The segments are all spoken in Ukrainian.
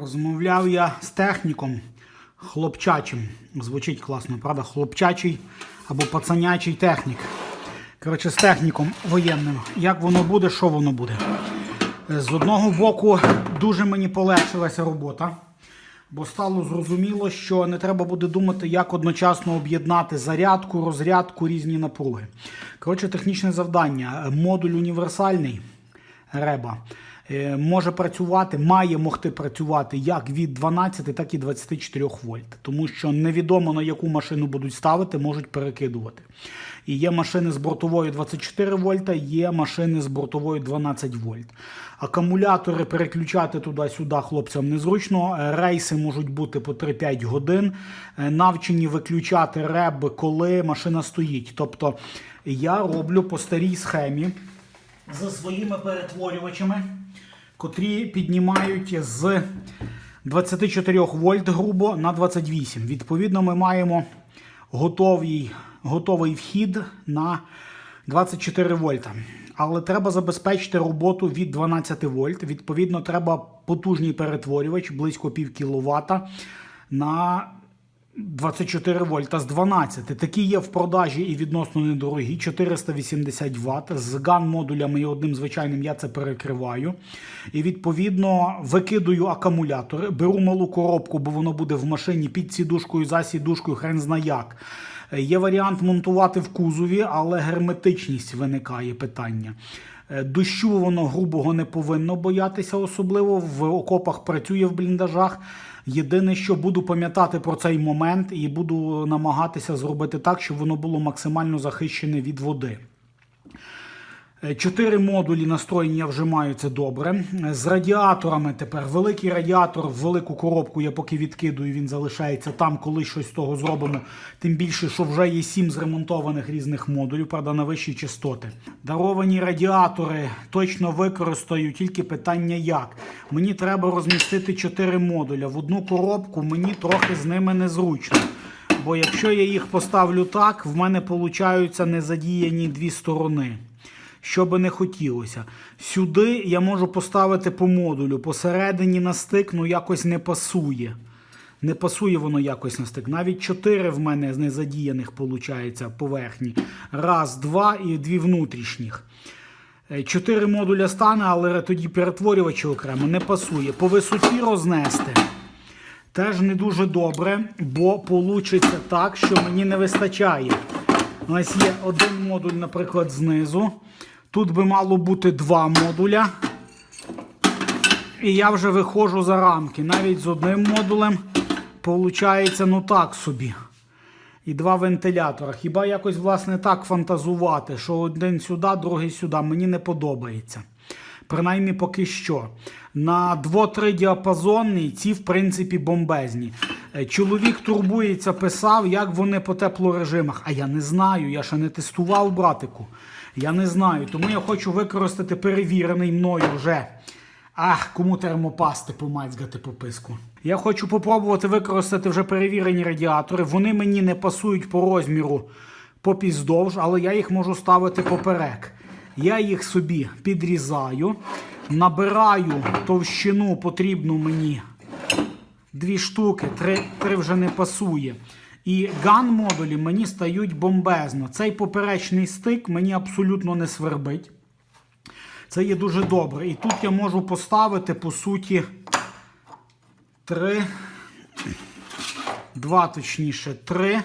Розмовляв я з техніком хлопчачим. Звучить класно, правда? Хлопчачий або пацанячий технік. Коротше, з техніком воєнним. Як воно буде, що воно буде? З одного боку, дуже мені полегшилася робота, бо стало зрозуміло, що не треба буде думати, як одночасно об'єднати зарядку, розрядку, різні напруги. Коротше, технічне завдання. Модуль універсальний реба е, може працювати, має могти працювати як від 12, так і 24 вольт. Тому що невідомо на яку машину будуть ставити, можуть перекидувати. І є машини з бортовою 24 вольта, є машини з бортовою 12 вольт. Акумулятори переключати туди-сюди хлопцям незручно. Е, Рейси можуть бути по 3-5 годин. Е, Навчені виключати реб, коли машина стоїть. Тобто я роблю по старій схемі за своїми перетворювачами, котрі піднімають з 24 вольт грубо на 28. Відповідно, ми маємо готовий, готовий вхід на 24 вольта. Але треба забезпечити роботу від 12 вольт. Відповідно, треба потужний перетворювач близько пів кіловата на 24 вольта з 12. Такі є в продажі і відносно недорогі. 480 Вт. З ган-модулями і одним звичайним я це перекриваю. І відповідно викидую акумулятори, беру малу коробку, бо воно буде в машині під сідушкою, за сідушкою, хрен зна як. Є варіант монтувати в кузові, але герметичність виникає питання. Е, Дощу воно грубого не повинно боятися, особливо в окопах працює в бліндажах. Єдине, що буду пам'ятати про цей момент і буду намагатися зробити так, щоб воно було максимально захищене від води. Е, Чотири модулі настроєння я вже маю це добре. Е, З радіаторами тепер великий радіатор в велику коробку я поки відкидую, він залишається там, коли щось з того зробимо. Тим більше, що вже є сім зремонтованих різних модулів, правда, на вищі частоти. Даровані радіатори точно використаю, тільки питання як. Мені треба розмістити чотири модуля. В одну коробку мені трохи з ними незручно. Бо якщо я їх поставлю так, в мене получаються незадіяні дві сторони. Що би не хотілося. Сюди я можу поставити по модулю. Посередині на стик ну якось не пасує. Не пасує воно якось на стик. Навіть чотири в мене з незадіяних виходить поверхні. Раз, два і дві внутрішніх. Е, Чотири модуля стане, але тоді перетворювачі окремо не пасує. По висоті рознести. Теж не дуже добре, бо получиться так, що мені не вистачає. У нас є один модуль, наприклад, знизу. Тут би мало бути два модуля. І я вже виходжу за рамки. Навіть з одним модулем виходить, ну так собі. І два вентилятора. Хіба якось, власне, так фантазувати, що один сюди, другий сюди. Мені не подобається. Принаймні поки що. На 2-3 діапазонні ці, в принципі, бомбезні. Е, Чоловік турбується, писав, як вони по теплорежимах. А я не знаю, я ще не тестував братику. Я не знаю. Тому я хочу використати перевірений мною вже. Ах, кому термопасти помацьгати по писку. Я хочу попробувати використати вже перевірені радіатори. Вони мені не пасують по розміру попіздовж, але я їх можу ставити поперек. Я їх собі підрізаю, набираю товщину потрібну мені дві штуки, три, три вже не пасує. І ган-модулі мені стають бомбезно. Цей поперечний стик мені абсолютно не свербить. Це є дуже добре. І тут я можу поставити, по суті, три, два, точніше, три.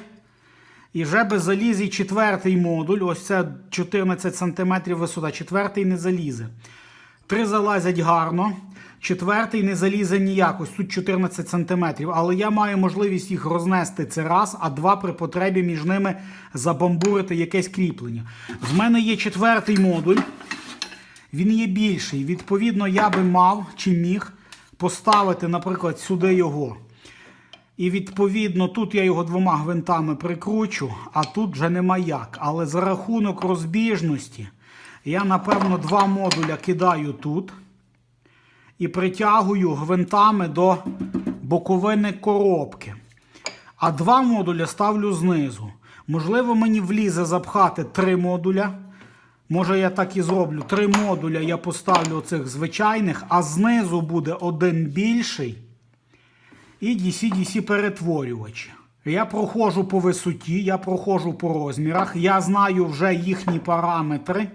І вже би заліз і четвертий модуль. Ось це 14 см висота. Четвертий не залізе. Три залазять гарно. Четвертий не залізе ніяк. Ось тут 14 см. Але я маю можливість їх рознести це раз, а два при потребі між ними забамбурити якесь кріплення. В мене є четвертий модуль. Він є більший. Відповідно, я би мав чи міг поставити, наприклад, сюди його. І відповідно тут я його двома гвинтами прикручу, а тут вже нема як. Але за рахунок розбіжності я, напевно, два модуля кидаю тут і притягую гвинтами до боковини коробки. А два модуля ставлю знизу. Можливо, мені влізе запхати три модуля. Може, я так і зроблю. Три модуля я поставлю оцих звичайних, а знизу буде один більший. і DC-DC перетворювачі. Я проходжу по висоті, я проходжу по розмірах, я знаю вже їхні параметри.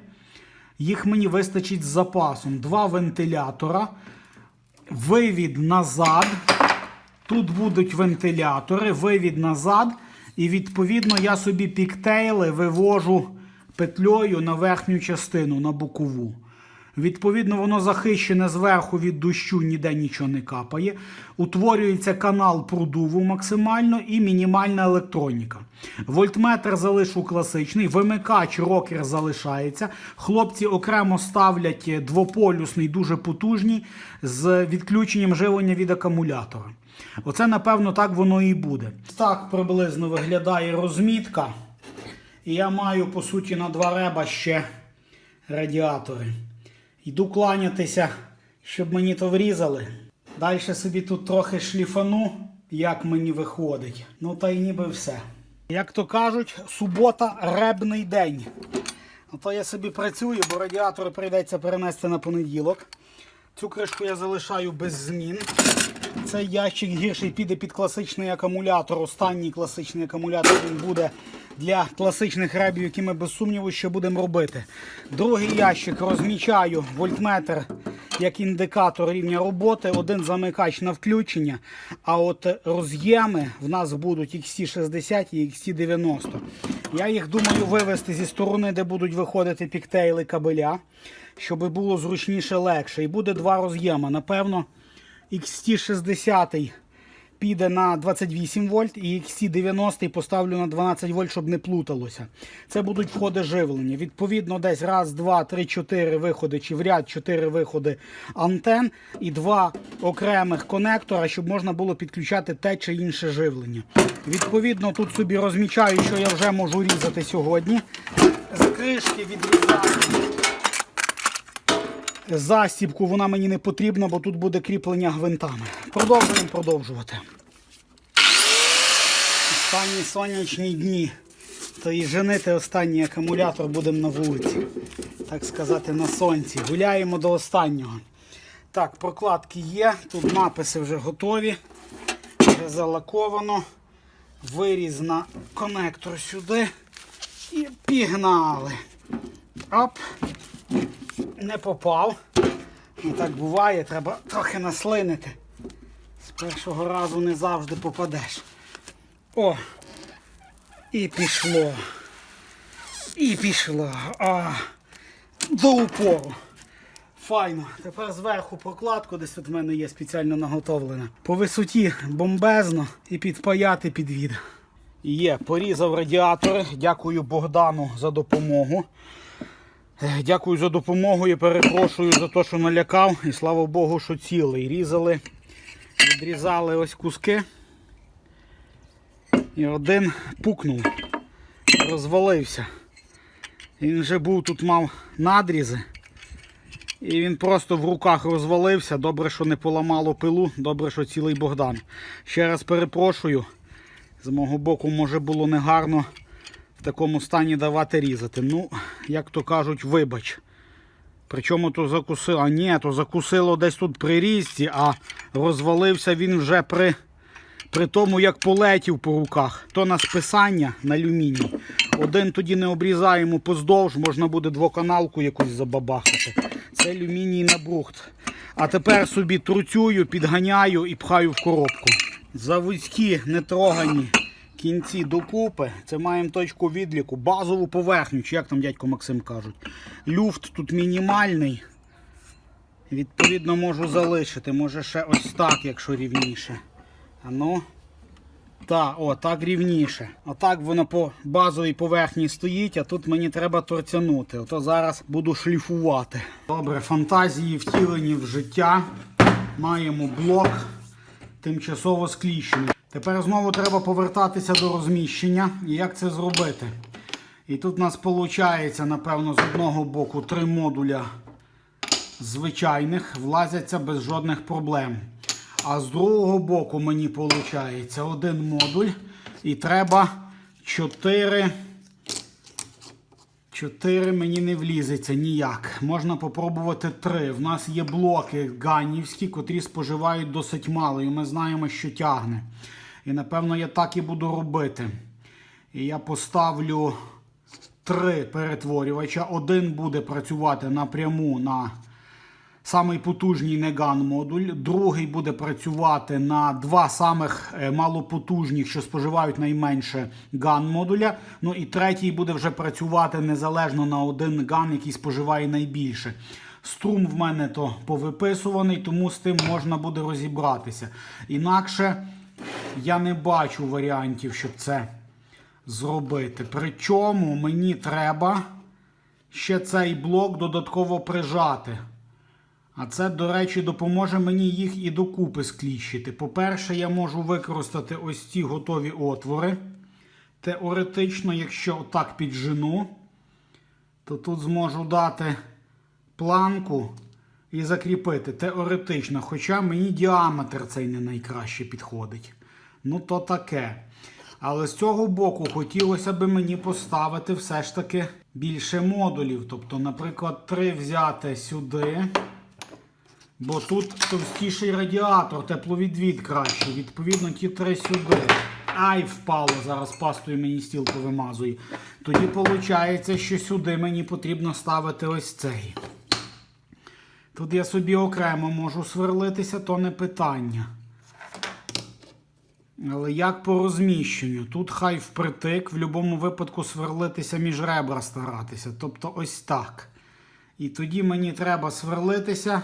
Їх мені вистачить з запасом. Два вентилятора, вивід назад. Тут будуть вентилятори, вивід назад. І відповідно я собі піктейли вивожу петлею на верхню частину, на бокову. Відповідно, воно захищене зверху від дощу, ніде нічого не капає. Утворюється канал продуву максимально і мінімальна електроніка. Вольтметр залишу класичний, вимикач рокер залишається. Хлопці окремо ставлять двополюсний, дуже потужний, з відключенням живлення від акумулятора. Оце, напевно, так воно і буде. Так приблизно виглядає розмітка. І я маю, по суті, на два реба ще радіатори. Йду кланятися, щоб мені то врізали. Далі собі тут трохи шліфану, як мені виходить. Ну та й ніби все. Як то кажуть, субота ребний день. Ото я собі працюю, бо радіатори прийдеться перенести на понеділок. Цю кришку я залишаю без змін. Цей ящик гірший піде під класичний акумулятор. Останній класичний акумулятор він буде для класичних ребів, які ми без сумніву ще будемо робити. Другий ящик розмічаю вольтметр як індикатор рівня роботи. Один замикач на включення. А от роз'єми в нас будуть XT60 і XT90. Я їх думаю вивести зі сторони, де будуть виходити піктейли кабеля, щоб було зручніше легше. І буде два роз'єми. Напевно. XT60 піде на 28 вольт і XT90 поставлю на 12 вольт, щоб не плуталося. Це будуть входи живлення. Відповідно, десь раз, два, три, чотири виходи, чи в ряд чотири виходи антен і два окремих конектора, щоб можна було підключати те чи інше живлення. Відповідно, тут собі розмічаю, що я вже можу різати сьогодні. З кришки відрізаю. Застібку вона мені не потрібна, бо тут буде кріплення гвинтами. Продовжуємо продовжувати. Останні сонячні дні. То і женити останній акумулятор будемо на вулиці. Так сказати, на сонці. Гуляємо до останнього. Так, прокладки є. Тут написи вже готові. Вже залаковано. Виріз конектор сюди. І пігнали. Оп не попав. Ну, так буває, треба трохи наслинити. З першого разу не завжди попадеш. О! І пішло. І пішло. А, До упору. Файно. Тепер зверху прокладку, десь тут в мене є спеціально наготовлена. По висоті бомбезно і підпаяти підвід. Є, порізав радіатори. Дякую Богдану за допомогу. Дякую за допомогу і перепрошую за те, що налякав. І слава Богу, що цілий. Різали, відрізали ось куски. І один пукнув, розвалився. Він вже був тут мав надрізи. І він просто в руках розвалився. Добре, що не поламало пилу, добре, що цілий Богдан. Ще раз перепрошую. З мого боку, може було негарно в такому стані давати різати. Ну, як то кажуть, вибач. Причому то закусило. А ні, то закусило десь тут при різці, а розвалився він вже при при тому, як полетів по руках. То на списання на алюміній. Один тоді не обрізаємо поздовж, можна буде двоканалку якусь забабахати. Це алюміній на брухт. А тепер собі труцюю, підганяю і пхаю в коробку. Заводські нетрогані кінці докупи. Це маємо точку відліку, базову поверхню, чи як там дядько Максим кажуть. Люфт тут мінімальний. Відповідно, можу залишити. Може ще ось так, якщо рівніше. А ну. Так, о, так рівніше. Отак воно по базовій поверхні стоїть, а тут мені треба торцянути. Ото зараз буду шліфувати. Добре, фантазії втілені в життя. Маємо блок тимчасово скліщений. Тепер знову треба повертатися до розміщення. І як це зробити? І тут у нас виходить, напевно, з одного боку три модуля звичайних влазяться без жодних проблем. А з другого боку мені виходить один модуль. І треба 4, мені не влізеться ніяк. Можна попробувати 3. В нас є блоки ганівські, котрі споживають досить мало, і ми знаємо, що тягне. І напевно я так і буду робити. І я поставлю три перетворювача. Один буде працювати напряму на самий потужний неган модуль. Другий буде працювати на два самих е, малопотужних, що споживають найменше ган модуля. Ну і третій буде вже працювати незалежно на один ган, який споживає найбільше. Струм в мене то повиписуваний, тому з тим можна буде розібратися. Інакше я не бачу варіантів, щоб це зробити. Причому мені треба ще цей блок додатково прижати. А це, до речі, допоможе мені їх і докупи скліщити. По-перше, я можу використати ось ці готові отвори. Теоретично, якщо отак піджену, то тут зможу дати планку і закріпити. Теоретично, хоча мені діаметр цей не найкраще підходить. Ну, то таке. Але з цього боку хотілося б мені поставити все ж таки більше модулів. Тобто, наприклад, три взяти сюди. Бо тут товстіший радіатор, тепловідвід кращий. Відповідно, ті три сюди. Ай, впало, зараз пастою мені стіл повимазує. Тоді виходить, що сюди мені потрібно ставити ось цей. Тут я собі окремо можу сверлитися, то не питання. Але як по розміщенню? Тут хай впритик, в будь-якому випадку сверлитися між ребра старатися. Тобто ось так. І тоді мені треба сверлитися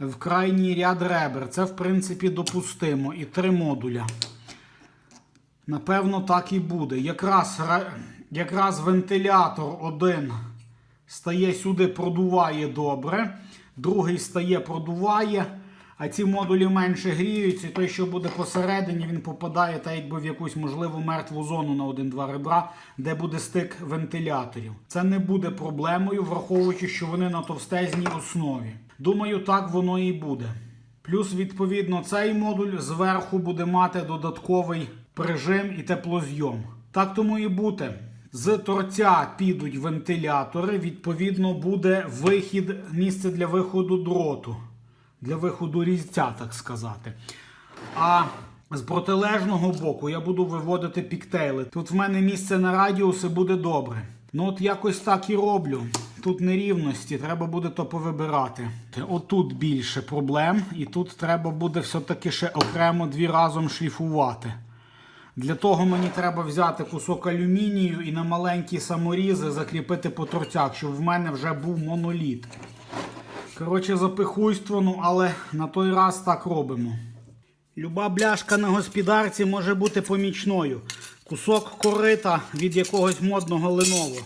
в крайній ряд ребер. Це, в принципі, допустимо. І три модуля. Напевно, так і буде. Якраз, ра- якраз вентилятор один стає сюди, продуває добре. Другий стає, продуває. А ці модулі менше гріються, і той, що буде посередині, він попадає та якби в якусь можливу мертву зону на один-два ребра, де буде стик вентиляторів. Це не буде проблемою, враховуючи, що вони на товстезній основі. Думаю, так воно і буде. Плюс, відповідно, цей модуль зверху буде мати додатковий прижим і теплозйом. Так тому і бути. З торця підуть вентилятори, відповідно, буде вихід, місце для виходу дроту, для виходу різця, так сказати. А з протилежного боку я буду виводити піктейли. Тут в мене місце на радіуси буде добре. Ну от якось так і роблю. Тут нерівності, треба буде то повибирати. Отут більше проблем, і тут треба буде все-таки ще окремо дві разом шліфувати. Для того мені треба взяти кусок алюмінію і на маленькі саморізи закріпити по торцях, щоб в мене вже був моноліт. Коротше, запихуйство, ну але на той раз так робимо. Люба бляшка на господарці може бути помічною. Кусок корита від якогось модного леново.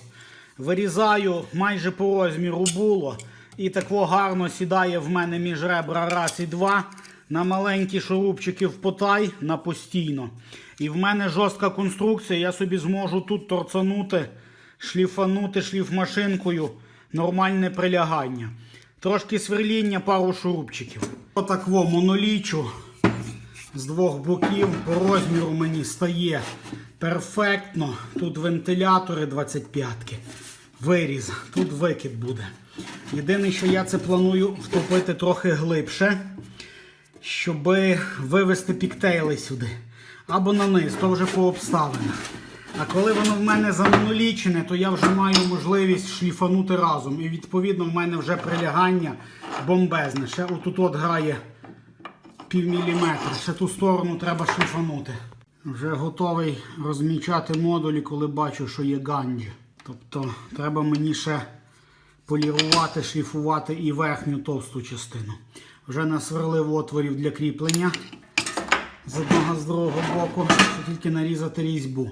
Вирізаю майже по розміру було. І тако гарно сідає в мене між ребра раз і два. На маленькі шурупчики впотай на постійно. І в мене жорстка конструкція, я собі зможу тут торцанути, шліфанути шліфмашинкою. Нормальне прилягання. Трошки сверління, пару шурупчиків. Отак во монолічу з двох боків по розміру мені стає перфектно. Тут вентилятори 25-ки. Виріз, тут викид буде. Єдине, що я це планую втопити трохи глибше, щоб вивести піктейли сюди. Або на низ, то вже по обставинах. А коли воно в мене замонолічене, то я вже маю можливість шліфанути разом. І відповідно в мене вже прилягання бомбезне. Ще отут от грає пів міліметра. Ще ту сторону треба шліфанути. Вже готовий розмічати модулі, коли бачу, що є ганджі. Тобто треба мені ще полірувати, шліфувати і верхню товсту частину. Вже насверлив отворів для кріплення з одного з другого боку, що тільки нарізати різьбу.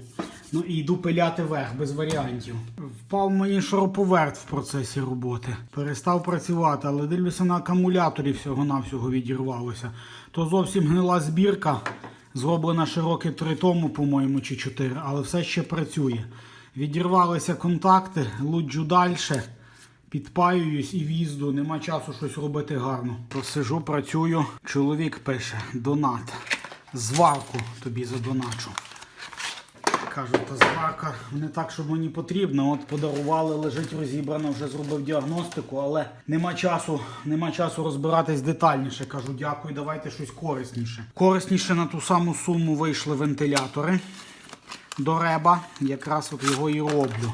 Ну і йду пиляти верх без варіантів. Впав мені шуруповерт в процесі роботи. Перестав працювати, але дивлюся на акумуляторі всього-навсього відірвалося. То зовсім гнила збірка, зроблена ще роки три тому, по-моєму, чи чотири, але все ще працює. Відірвалися контакти, луджу далі, підпаююсь і в'їзду, нема часу щось робити гарно. Просижу, працюю. Чоловік пише: донат. Зварку тобі задоначу. Кажу, та зварка не так, щоб мені потрібно. От подарували, лежить розібрано, вже зробив діагностику, але нема часу, нема часу розбиратись детальніше. Кажу, дякую, давайте щось корисніше. Корисніше на ту саму суму вийшли вентилятори до реба. Якраз от його і роблю.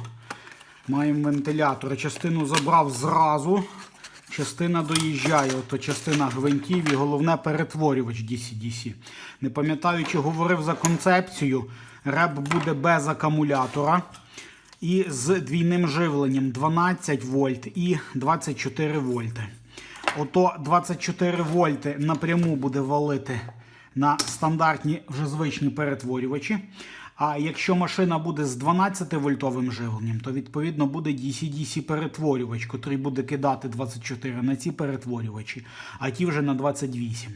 Маємо вентилятори. Частину забрав зразу, частина доїжджає. Ото частина гвинтів і головне перетворювач DC-DC. Не пам'ятаю, чи говорив за концепцію. Реб буде без акумулятора і з двійним живленням 12 вольт і 24 вольти. Ото 24 вольти напряму буде валити на стандартні вже звичні перетворювачі. А якщо машина буде з 12 вольтовим живленням, то відповідно буде DC-DC перетворювач, котрий буде кидати 24 на ці перетворювачі, а ті вже на 28.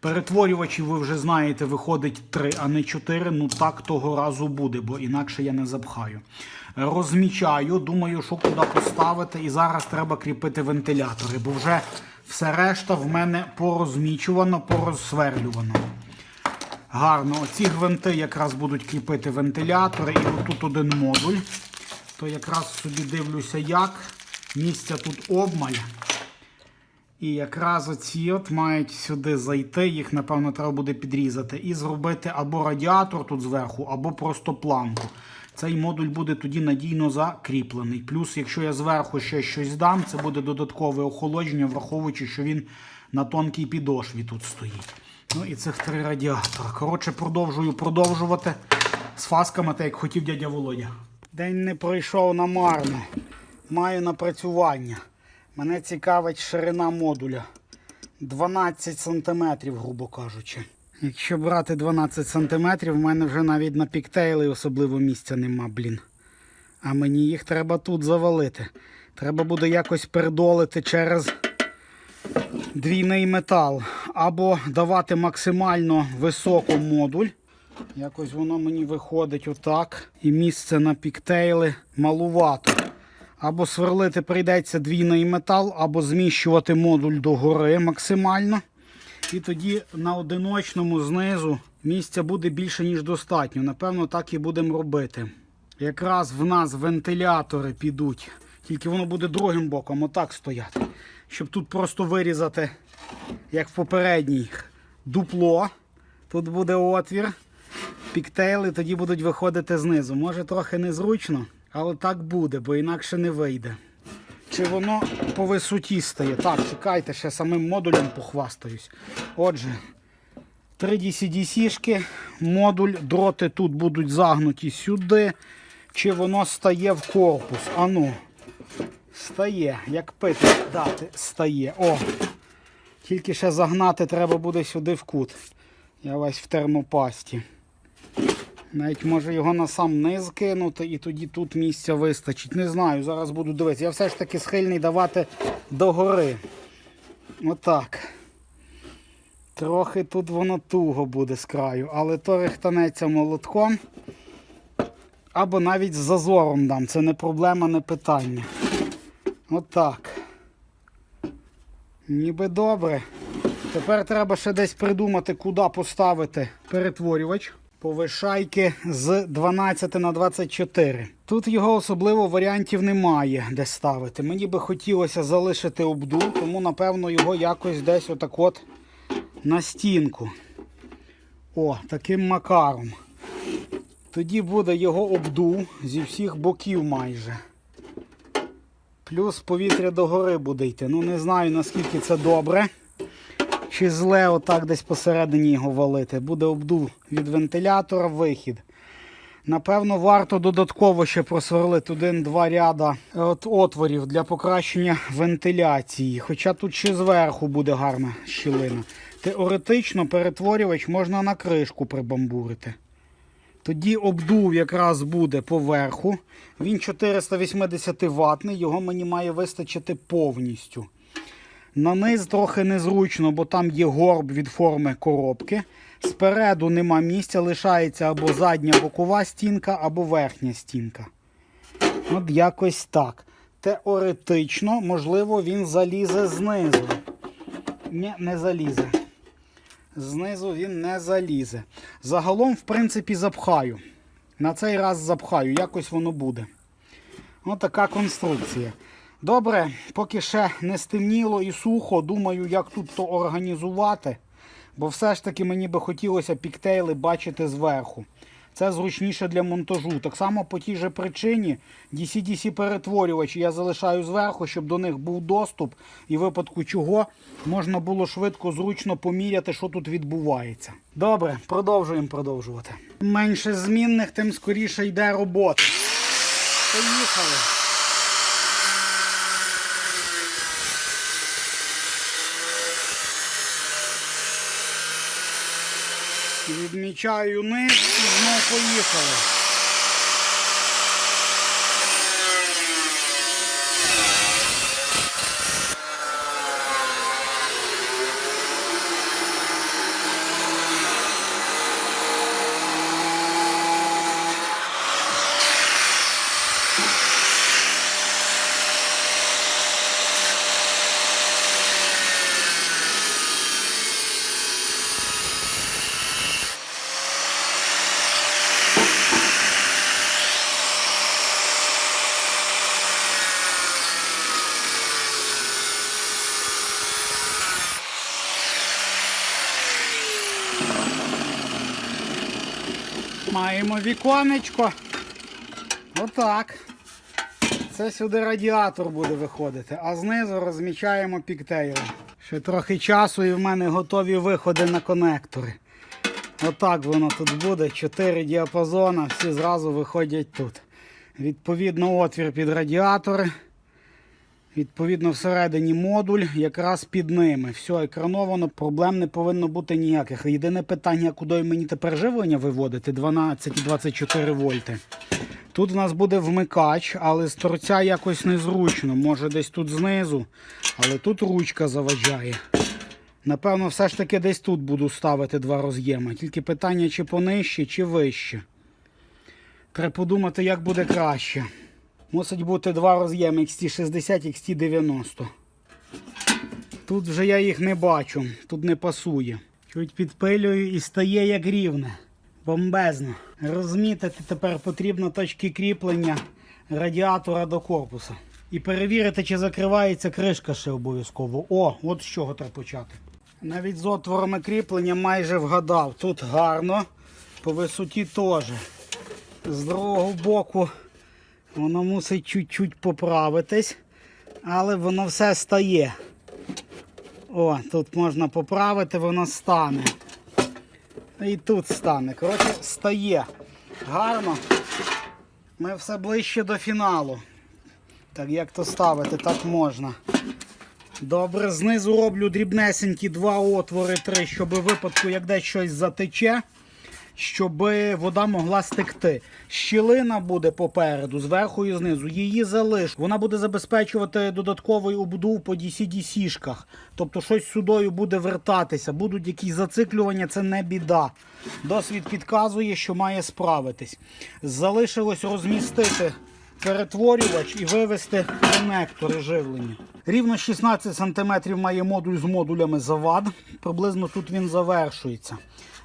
Перетворювачі, ви вже знаєте, виходить 3, а не 4. Ну так того разу буде, бо інакше я не запхаю. Розмічаю, думаю, що куди поставити. І зараз треба кріпити вентилятори, бо вже все решта в мене порозмічувано, порозсверлювано. Гарно. Оці гвинти якраз будуть кріпити вентилятори. І отут один модуль. То якраз собі дивлюся, як. Місця тут обмаль. І якраз оці от мають сюди зайти, їх, напевно, треба буде підрізати. І зробити або радіатор тут зверху, або просто планку. Цей модуль буде тоді надійно закріплений. Плюс, якщо я зверху ще щось дам, це буде додаткове охолодження, враховуючи, що він на тонкій підошві тут стоїть. Ну і цих три радіатора. Коротше, продовжую продовжувати з фасками, так як хотів дядя Володя. День не пройшов намарно. Маю напрацювання. Мене цікавить ширина модуля. 12 см, грубо кажучи. Якщо брати 12 см, в мене вже навіть на піктейли особливо місця нема, блін. А мені їх треба тут завалити. Треба буде якось передолити через двійний метал. Або давати максимально високо модуль. Якось воно мені виходить отак. І місце на піктейли малувато. Або сверлити прийдеться двійний метал, або зміщувати модуль догори максимально. І тоді на одиночному знизу місця буде більше, ніж достатньо. Напевно, так і будемо робити. Якраз в нас вентилятори підуть, тільки воно буде другим боком, отак стояти. Щоб тут просто вирізати, як в попередній, дупло. Тут буде отвір, піктейли тоді будуть виходити знизу. Може трохи незручно, але так буде, бо інакше не вийде. Чи воно по висоті стає? Так, чекайте, ще самим модулем похвастаюсь. Отже, 3 DC-DC-шки, модуль, дроти тут будуть загнуті сюди. Чи воно стає в корпус? Ану, стає, як пити дати, стає. О! Тільки ще загнати треба буде сюди в кут. Я весь в термопасті. Навіть може його на сам низ кинути і тоді тут місця вистачить. Не знаю, зараз буду дивитися. Я все ж таки схильний давати догори. Отак. Трохи тут воно туго буде з краю, але то рихтанеться молотком. Або навіть з зазором дам. Це не проблема, не питання. Отак. Ніби добре. Тепер треба ще десь придумати, куди поставити перетворювач повишайки з 12 на 24. Тут його особливо варіантів немає, де ставити. Мені би хотілося залишити обду, тому напевно його якось десь отак от на стінку. О, таким макаром. Тоді буде його обду зі всіх боків майже. Плюс повітря догори буде йти. Ну не знаю наскільки це добре. Чи зле отак десь посередині його валити. Буде обдув від вентилятора вихід. Напевно, варто додатково ще просверлити один-два ряда от отворів для покращення вентиляції. Хоча тут ще зверху буде гарна щілина. Теоретично перетворювач можна на кришку прибамбурити. Тоді обдув якраз буде поверху. Він 480 ватний, його мені має вистачити повністю. На низ трохи незручно, бо там є горб від форми коробки. Спереду нема місця, лишається або задня бокова стінка, або верхня стінка. От якось так. Теоретично, можливо, він залізе знизу. Ні, не залізе. Знизу він не залізе. Загалом, в принципі, запхаю. На цей раз запхаю, якось воно буде. Ось така конструкція. Добре, поки ще не стемніло і сухо, думаю, як тут то організувати. Бо все ж таки мені би хотілося піктейли бачити зверху. Це зручніше для монтажу. Так само по тій же причині DC-DC перетворювачі я залишаю зверху, щоб до них був доступ, і в випадку чого можна було швидко, зручно поміряти, що тут відбувається. Добре, продовжуємо продовжувати. Менше змінних, тим скоріше йде робота. Поїхали. Відмічаю низ і знову поїхали. Маємо віконечко. Отак. Це сюди радіатор буде виходити, а знизу розмічаємо піктейли. Ще трохи часу і в мене готові виходи на конектори. Отак воно тут буде. Чотири діапазона, всі зразу виходять тут. Відповідно, отвір під радіатори. Відповідно, всередині модуль, якраз під ними. Все екрановано, проблем не повинно бути ніяких. Єдине питання, куди мені тепер живлення виводити 12 і 24 вольти. Тут в нас буде вмикач, але з торця якось незручно. Може десь тут знизу, але тут ручка заважає. Напевно, все ж таки десь тут буду ставити два роз'єми. Тільки питання, чи понижче, чи вище. Треба подумати, як буде краще. Мусить бути два роз'єми XT60 XT90. Тут вже я їх не бачу, тут не пасує. Чуть підпилюю і стає як рівне. Бомбезно. Розмітити тепер потрібно точки кріплення радіатора до корпуса. І перевірити, чи закривається кришка ще обов'язково. О, от з чого треба почати. Навіть з отворами кріплення майже вгадав. Тут гарно, по висоті теж. З другого боку воно мусить чуть-чуть поправитись, але воно все стає. О, тут можна поправити, воно стане. І тут стане. Коротше, стає. Гарно. Ми все ближче до фіналу. Так, як то ставити, так можна. Добре, знизу роблю дрібнесенькі два отвори, три, щоб у випадку, як десь щось затече, щоб вода могла стекти. Щілина буде попереду, зверху і знизу. Її залиш. Вона буде забезпечувати додатковий обдув по DC-DC-шках. Тобто щось сюдою буде вертатися, будуть якісь зациклювання, це не біда. Досвід підказує, що має справитись. Залишилось розмістити перетворювач і вивести конектори живлення. Рівно 16 см має модуль з модулями завад. Приблизно тут він завершується.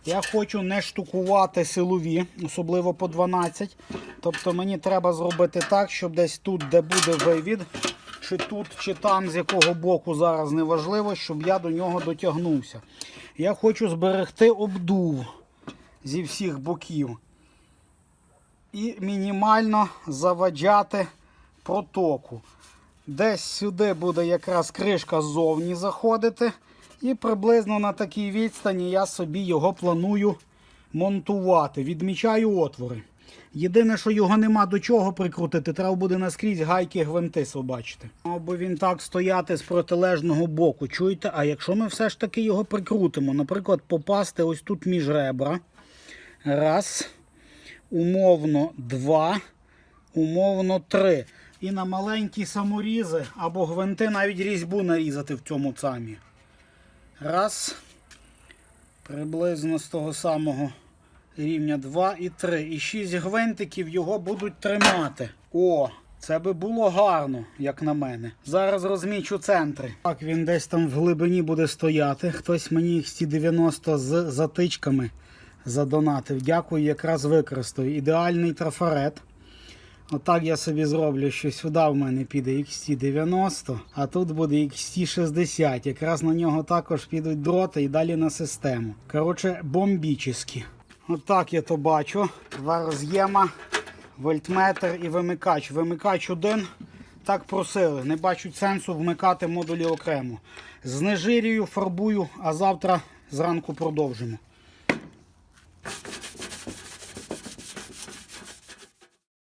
Я хочу не штукувати силові, особливо по 12. Тобто мені треба зробити так, щоб десь тут, де буде вивід, чи тут, чи там, з якого боку зараз не важливо, щоб я до нього дотягнувся. Я хочу зберегти обдув зі всіх боків і мінімально заваджати протоку. Десь сюди буде якраз кришка ззовні заходити. І приблизно на такій відстані я собі його планую монтувати. Відмічаю отвори. Єдине, що його нема до чого прикрутити, треба буде наскрізь гайки гвинти собачити. Би він так стояти з протилежного боку. Чуєте? А якщо ми все ж таки його прикрутимо, наприклад, попасти ось тут між ребра. Раз умовно 2, умовно 3. І на маленькі саморізи або гвинти навіть різьбу нарізати в цьому цамі. Раз. Приблизно з того самого рівня 2 і 3. І 6 гвинтиків його будуть тримати. О, це би було гарно, як на мене. Зараз розмічу центри. Так, він десь там в глибині буде стояти. Хтось мені XT90 з затичками задонатив. Дякую, якраз використаю. Ідеальний трафарет. Отак я собі зроблю, що сюди в мене піде XT90, а тут буде XT60. Якраз на нього також підуть дроти і далі на систему. Коротше, бомбічні. Отак я то бачу. Два роз'єма, вольтметр і вимикач. Вимикач один. Так просили. Не бачу сенсу вмикати модулі окремо. Знежирюю, фарбую, а завтра зранку продовжимо.